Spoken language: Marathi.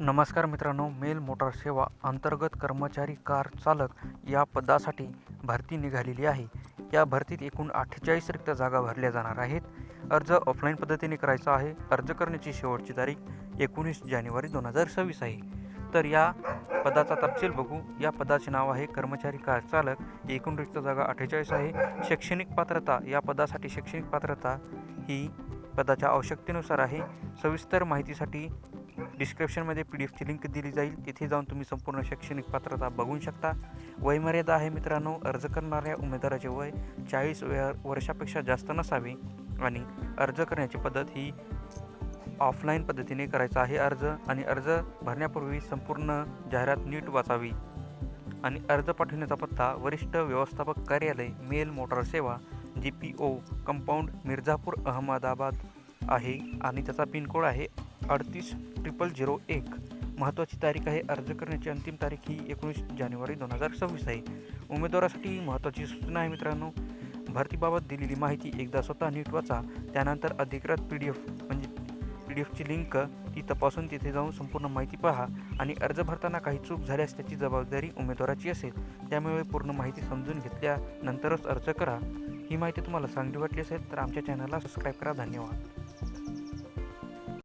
नमस्कार मित्रांनो मेल मोटार सेवा अंतर्गत कर्मचारी कार चालक या पदासाठी भरती निघालेली आहे. या भरतीत एकूण अठ्ठेचाळीस रिक्त जागा भरल्या जाणार आहेत. अर्ज ऑफलाईन पद्धतीने करायचा आहे. अर्ज करण्याची शेवटची तारीख एकोणीस जानेवारी दोन हजार सव्वीस आहे. तर या पदाचा तपशील बघू. या पदाचे नाव आहे कर्मचारी कार चालक. एकूण रिक्त जागा अठ्ठेचाळीस आहे. शैक्षणिक पात्रता या पदासाठी शैक्षणिक पात्रता ही पदाच्या आवश्यकतेनुसार आहे. सविस्तर माहितीसाठी डिस्क्रिप्शनमध्ये पी डी एफची लिंक दिली जाईल. तिथे जाऊन तुम्ही संपूर्ण शैक्षणिक पात्रता बघू शकता. वयमर्यादा आहे मित्रांनो अर्ज करणाऱ्या उमेदवाराचे वय चाळीस व वर्षापेक्षा जास्त नसावे आणि अर्ज करण्याची पद्धत ही ऑफलाईन पद्धतीने करायचा आहे अर्ज आणि अर्ज भरण्यापूर्वी संपूर्ण जाहिरात नीट वाचावी. आणि अर्ज पाठवण्याचा पत्ता वरिष्ठ व्यवस्थापक कार्यालय मेल मोटार सेवा G P O compound Mirzapur Ahmedabad आहे आणि त्याचा पिनकोड आहे अडतीस ट्रिपल झिरो एक. महत्त्वाची तारीख आहे. अर्ज करण्याची अंतिम तारीख ही एकोणीस जानेवारी दोन हजार सव्वीस आहे. उमेदवारासाठी महत्त्वाची सूचना आहे मित्रांनो. भरतीबाबत दिलेली माहिती एकदा स्वतः नीट वाचा. त्यानंतर अधिकृत पी डी एफ म्हणजे पी डी एफची लिंक ती तपासून तिथे जाऊन संपूर्ण माहिती पहा आणि अर्ज भरताना काही चूक झाल्यास त्याची जबाबदारी उमेदवाराची असेल. त्यामुळे पूर्ण माहिती समजून घेतल्यानंतरच अर्ज करा. ही माहिती तुम्हाला चांगली वाटली असेल तर आमच्या चॅनलला सबस्क्राईब करा. धन्यवाद.